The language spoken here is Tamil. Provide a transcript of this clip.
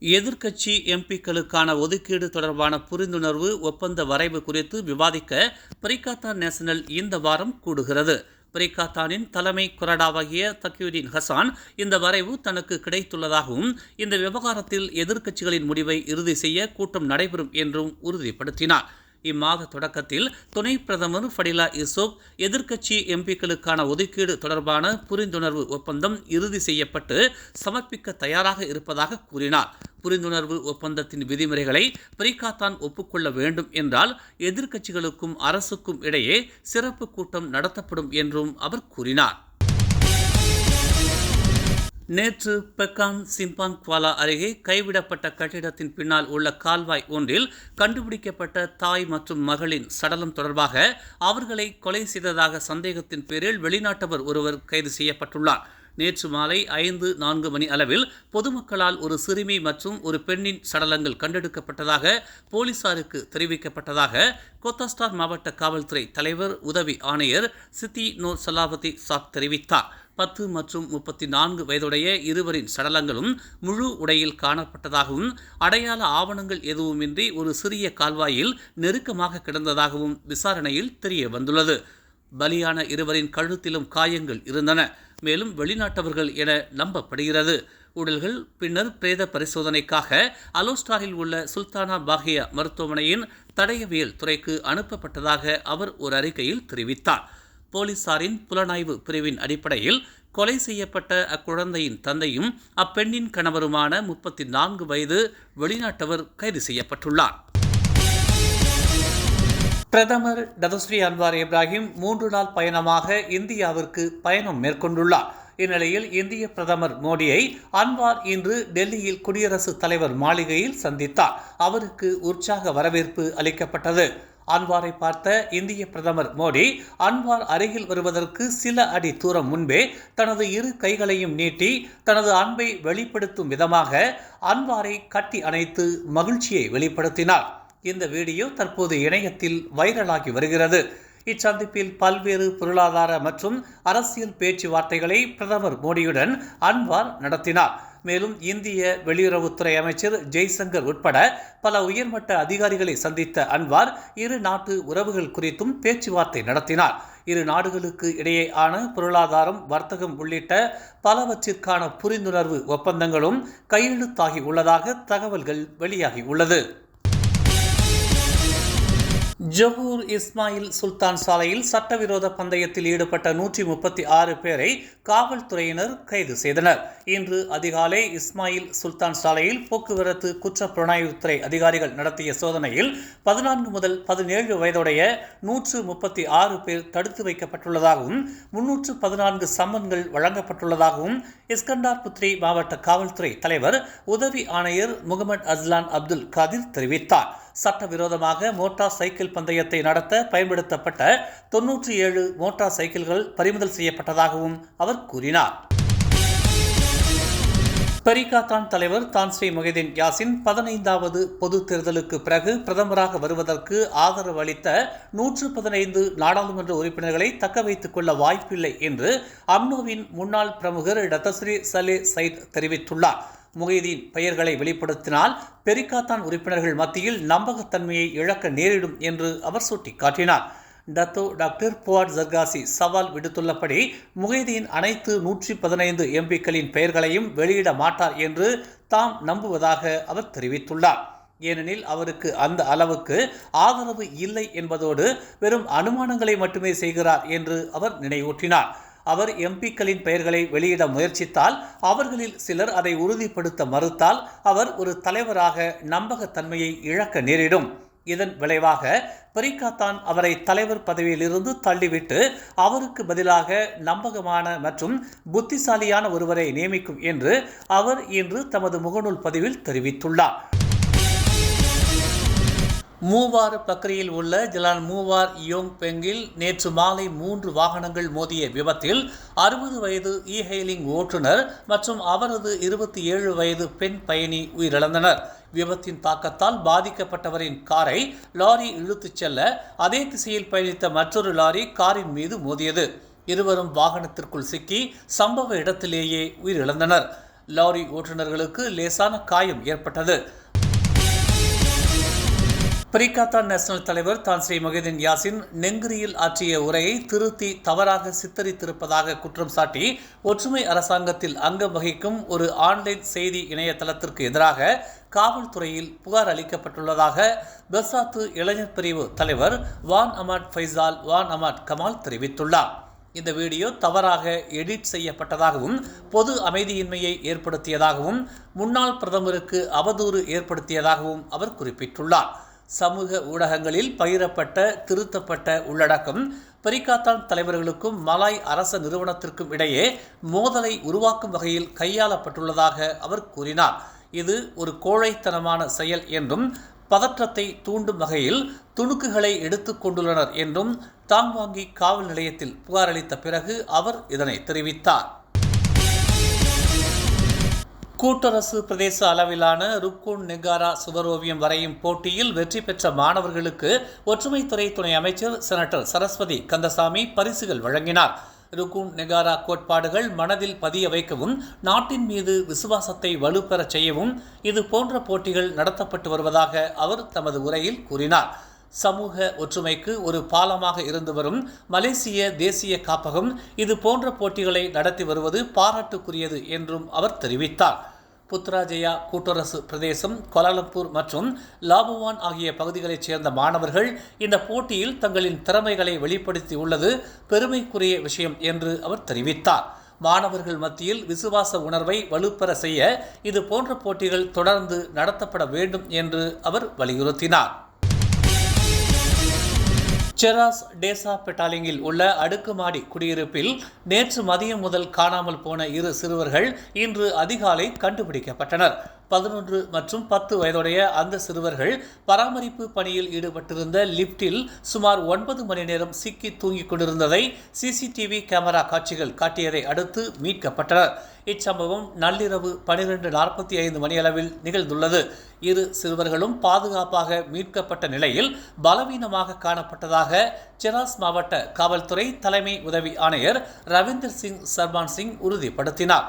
எதிர்க்கட்சி எம்பிக்களுக்கான ஒதுக்கீடு தொடர்பான புரிந்துணர்வு ஒப்பந்த வரைவு குறித்து விவாதிக்க பிரிகாத்தா நேஷனல் இந்த வாரம் கூடுகிறது. பிரிகாத்தானின் தலைமை கொறடாவாகிய தக்யூதீன் ஹசான் இந்த வரைவு தனக்கு கிடைத்துள்ளதாகவும் இந்த விவகாரத்தில் எதிர்க்கட்சிகளின் முடிவை இறுதி செய்ய கூட்டம் நடைபெறும் என்றும் உறுதிப்படுத்தினார். இம்மாத தொடக்கத்தில் துணை பிரதமர் ஃபடிலா யூசுப் எதிர்க்கட்சி எம்பிக்களுக்கான ஒதுக்கீடு தொடர்பான புரிந்துணர்வு ஒப்பந்தம் இறுதி செய்யப்பட்டு சமர்ப்பிக்க தயாராக இருப்பதாக கூறினார். புரிந்துணர்வு ஒப்பந்தத்தின் விதிமுறைகளை பிரிகாத்தான் ஒப்புக்கொள்ள வேண்டும் என்றால் எதிர்க்கட்சிகளுக்கும் அரசுக்கும் இடையே சிறப்பு கூட்டம் நடத்தப்படும் என்றும் அவர் கூறினார். நேற்று பெக்கான் சிம்பாங் குவாலா அருகே கைவிடப்பட்ட கட்டிடத்தின் பின்னால் உள்ள கால்வாய் ஒன்றில் கண்டுபிடிக்கப்பட்ட தாய் மற்றும் மகளின் சடலம் தொடர்பாக அவர்களை கொலை செய்ததாக சந்தேகத்தின் பேரில் வெளிநாட்டவர் ஒருவர் கைது செய்யப்பட்டுள்ளார். நேற்று மாலை ஐந்து நான்கு மணி அளவில் பொதுமக்களால் ஒரு சிறுமி மற்றும் ஒரு பெண்ணின் சடலங்கள் கண்டெடுக்கப்பட்டதாக போலீசாருக்கு தெரிவிக்கப்பட்டதாக கோத்தாஸ்டார் மாவட்ட காவல்துறை தலைவர் உதவி ஆணையர் சித்தி நூர் சலாபதி சாக் தெரிவித்தார். பத்து மற்றும் முப்பத்தி நான்கு வயதுடைய இருவரின் சடலங்களும் முழு உடையில் காணப்பட்டதாகவும் அடையாள ஆவணங்கள் எதுவுமின்றி ஒரு சிறிய கால்வாயில் நெருக்கமாக கிடந்ததாகவும் விசாரணையில் தெரிய வந்துள்ளது பலியான இருவரின் கழுத்திலும் காயங்கள் இருந்தன. மேலும் வெளிநாட்டவர்கள் என நம்பப்படுகிறது. உடல்கள் பின்னர் பிரேத பரிசோதனைக்காக அலோஸ்டாரில் உள்ள சுல்தானா பாகியா மருத்துவமனையின் தடயவியல் துறைக்கு அனுப்பப்பட்டதாக அவர் ஒரு அறிக்கையில் தெரிவித்தார். போலீசாரின் புலனாய்வு பிரிவின் அடிப்படையில் கொலை செய்யப்பட்ட அக்குழந்தையின் தந்தையும் அப்பெண்ணின் கணவருமான முப்பத்தி நான்கு வயது வெளிநாட்டவர் கைது செய்யப்பட்டுள்ளார். பிரதமர் டதஸ்ரீ அன்வார் இப்ராஹிம் மூன்று நாள் பயணமாக இந்தியாவிற்கு பயணம் மேற்கொண்டுள்ளார். இந்நிலையில் இந்திய பிரதமர் மோடியை அன்வார் இன்று டெல்லியில் குடியரசுத் தலைவர் மாளிகையில் சந்தித்தார். அவருக்கு உற்சாக வரவேற்பு அளிக்கப்பட்டது. அன்வாரை பார்த்த இந்திய பிரதமர் மோடி அன்வார் அருகில் வருவதற்கு சில அடி தூரம் முன்பே தனது இரு கைகளையும் நீட்டி தனது அன்பை வெளிப்படுத்தும் விதமாக அன்வாரை கட்டி அணைத்து மகிழ்ச்சியை வெளிப்படுத்தினார். இந்த வீடியோ தற்போது இணையத்தில் வைரலாகி வருகிறது. இச்சந்திப்பில் பல்வேறு பொருளாதார மற்றும் அரசியல் பேச்சுவார்த்தைகளை பிரதமர் மோடியுடன் அன்வார் நடத்தினார். மேலும் இந்திய வெளியுறவுத்துறை அமைச்சர் ஜெய்சங்கர் உட்பட பல உயர்மட்ட அதிகாரிகளை சந்தித்த அன்வார் இரு நாட்டு உறவுகள் குறித்தும் பேச்சுவார்த்தை நடத்தினார். இரு நாடுகளுக்கு இடையேயான பொருளாதாரம் வர்த்தகம் உள்ளிட்ட பலவற்றிற்கான புரிந்துணர்வு ஒப்பந்தங்களும் கையெழுத்தாகி உள்ளதாக தகவல்கள் வெளியாகி உள்ளது. ஜொஹூர் இஸ்மாயில் சுல்தான் சாலையில் சட்டவிரோத பந்தயத்தில் ஈடுபட்ட நூற்றி முப்பத்தி ஆறு பேரை காவல்துறையினர் கைது செய்தனர். இன்று அதிகாலை இஸ்மாயில் சுல்தான் சாலையில் போக்குவரத்து குற்ற புலனாய்வுத்துறை அதிகாரிகள் நடத்திய சோதனையில் பதினான்கு முதல் பதினேழு வயதுடைய நூற்று முப்பத்தி ஆறு பேர் தடுத்து வைக்கப்பட்டுள்ளதாகவும் முன்னூற்று பதினான்கு சம்மன்கள் வழங்கப்பட்டுள்ளதாகவும் இஸ்கண்டார் புத்ரி மாவட்ட காவல்துறை தலைவர் உதவி ஆணையர் முகமது அஸ்லான் அப்துல் காதிர் தெரிவித்தார். சட்டவிரோதமாக மோட்டார் சைக்கிள் பந்தயத்தை நடத்த பயன்படுத்தப்பட்ட தொன்னூற்றி ஏழு மோட்டார் சைக்கிள்கள் பறிமுதல் செய்யப்பட்டதாகவும் அவர் கூறினார். பரிகாத்தான் தலைவர் தான்ஸ்ரீ முகைதீன் யாசின் பதினைந்தாவது பொது தேர்தலுக்கு பிறகு பிரதமராக வருவதற்கு ஆதரவு அளித்த நூற்று பதினைந்து நாடாளுமன்ற உறுப்பினர்களை தக்க வைத்துக் கொள்ள வாய்ப்பில்லை என்று அம்னோவின் முன்னாள் பிரமுகர் டத்தஸ்ரீ சலே சைத் தெரிவித்துள்ளார். முகைதீன் பெயர்களை வெளிப்படுத்தினால் பெரிகாத்தான் உறுப்பினர்கள் மத்தியில் நம்பகத்தன்மையை இழக்க நேரிடும் என்று அவர் சுட்டிக்காட்டினார். டத்தோ டாக்டர் புவாட் ஜர்காசி சவால் விடுத்துள்ளபடி முகைதீன் அனைத்து நூற்றி பதினைந்து எம்பிக்களின் பெயர்களையும் வெளியிட மாட்டார் என்று தாம் நம்புவதாக அவர் தெரிவித்துள்ளார். ஏனெனில் அவருக்கு அந்த அளவுக்கு ஆதரவு இல்லை என்பதோடு வெறும் அனுமானங்களை மட்டுமே செய்கிறார் என்று அவர் நினைவூட்டினார். அவர் எம்பிக்களின் பெயர்களை வெளியிட முயற்சித்தால் அவர்களில் சிலர் அதை உறுதிப்படுத்த மறுத்தால் அவர் ஒரு தலைவராக நம்பகத்தன்மையை இழக்க நேரிடும். இதன் விளைவாக பரிகாத்தான் அவரை தலைவர் பதவியிலிருந்து தள்ளிவிட்டு அவருக்கு பதிலாக நம்பகமான மற்றும் புத்திசாலியான ஒருவரை நியமிக்கும் என்று அவர் இன்று தமது முகநூல் பதிவில் தெரிவித்துள்ளார். மூவார் பக்ரியில் உள்ள ஜலான் மூவார் யோங் பெங்கில் நேற்று மாலை மூன்று வாகனங்கள் மோதிய விபத்தில் அறுபது வயது இஹெய்லிங் ஓட்டுநர் மற்றும் அவரது இருபத்தி ஏழு வயது பெண் பயணி உயிரிழந்தனர். விபத்தின் தாக்கத்தால் பாதிக்கப்பட்டவரின் காரை லாரி இழுத்துச் செல்ல அதே திசையில் பயணித்த மற்றொரு லாரி காரின் மீது மோதியது. இருவரும் வாகனத்திற்குள் சிக்கி சம்பவ இடத்திலேயே உயிரிழந்தனர். லாரி ஓட்டுநர்களுக்கு லேசான காயம் ஏற்பட்டது. பிரிகாத்தான் நேஷனல் தலைவர் தான் ஸ்ரீ மொஹிதீன் யாசின் நெங்கிரியில் ஆற்றிய உரையை திருத்தி தவறாக சித்தரித்திருப்பதாக குற்றம் சாட்டி ஒற்றுமை அரசாங்கத்தில் அங்கம் வகிக்கும் ஒரு ஆன்லைன் செய்தி இணையதளத்திற்கு எதிராக காவல்துறையில் புகார் அளிக்கப்பட்டுள்ளதாக பெர்சாத்து இளைஞர் பிரிவு தலைவர் வான் அமாட் ஃபைசால் வான் அமாட் கமால் தெரிவித்துள்ளார். இந்த வீடியோ தவறாக எடிட் செய்யப்பட்டதாகவும் பொது அமைதியின்மையை ஏற்படுத்தியதாகவும் முன்னாள் பிரதமருக்கு அவதூறு ஏற்படுத்தியதாகவும் அவர் குறிப்பிட்டுள்ளார். சமூக ஊடகங்களில் பகிரப்பட்ட திருத்தப்பட்ட உள்ளடக்கம் பரிகாத்தான் தலைவர்களுக்கும் மலாய் அரச நிறுவனத்திற்கும் இடையே மோதலை உருவாக்கும் வகையில் கையாளப்பட்டுள்ளதாக அவர் கூறினார். இது ஒரு கோழைத்தனமான செயல் என்றும் பதற்றத்தை தூண்டும் வகையில் துணுக்குகளை எடுத்துக் கொண்டுள்ளனர் என்றும் தாங்வாங்கி காவல் நிலையத்தில் புகாரளித்த பிறகு அவர் இதனை தெரிவித்தார். கூட்டரசு பிரதேச அளவிலான ருக்குன் நெகாரா சுவரோவியம் வரையும் போட்டியில் வெற்றி பெற்ற மாணவர்களுக்கு ஒற்றுமைத்துறை துணை அமைச்சர் செனட்டர் சரஸ்வதி கந்தசாமி பரிசுகள் வழங்கினார். ருக்குன் நெகாரா கோட்பாடுகள் மனதில் பதிய வைக்கவும் நாட்டின் மீது விசுவாசத்தை வலுப்பெறச் செய்யவும் இது போன்ற போட்டிகள் நடத்தப்பட்டு வருவதாக அவர் தமது உரையில் கூறினார். சமூக ஒற்றுமைக்கு ஒரு பாலமாக இருந்து வரும் மலேசிய தேசிய காப்பகம் இது போன்ற போட்டிகளை நடத்தி வருவது பாராட்டுக்குரியது என்றும் அவர் தெரிவித்தார். புத்ராஜயா கூட்டரசு பிரதேசம் கோலாலம்பூர் மற்றும் லாபுவான் ஆகிய பகுதிகளைச் சேர்ந்த மாணவர்கள் இந்த போட்டியில் தங்களின் திறமைகளை வெளிப்படுத்தியுள்ளது பெருமைக்குரிய விஷயம் என்று அவர் தெரிவித்தார். மாணவர்கள் மத்தியில் விசுவாச உணர்வை வலுப்பெற செய்ய இது போன்ற போட்டிகள் தொடர்ந்து நடத்தப்பட வேண்டும் என்று அவர் வலியுறுத்தினார். செராஸ் டேசா பெட்டாலிங்கில் உள்ள அடுக்குமாடி குடியிருப்பில் நேற்று மதியம் முதல் காணாமல் போன இரு சிறுவர்கள் இன்று அதிகாலை கண்டுபிடிக்கப்பட்டனர். பதினொன்று மற்றும் பத்து வயதுடைய அந்த சிறுவர்கள் பராமரிப்பு பணியில் ஈடுபட்டிருந்த லிப்டில் சுமார் ஒன்பது மணி நேரம் சிக்கி தூங்கிக் கொண்டிருந்ததை சிசிடிவி கேமரா காட்சிகள் காட்டியதை அடுத்து மீட்கப்பட்டனர். இச்சம்பவம் நள்ளிரவு பனிரெண்டு நாற்பத்தி ஐந்து மணியளவில் நிகழ்ந்துள்ளது. இரு சிறுவர்களும் பாதுகாப்பாக மீட்கப்பட்ட நிலையில் பலவீனமாக காணப்பட்டதாக செராஸ் மாவட்ட காவல்துறை தலைமை உதவி ஆணையர் ரவீந்தர் சிங் சர்மான் சிங் உறுதிப்படுத்தினார்.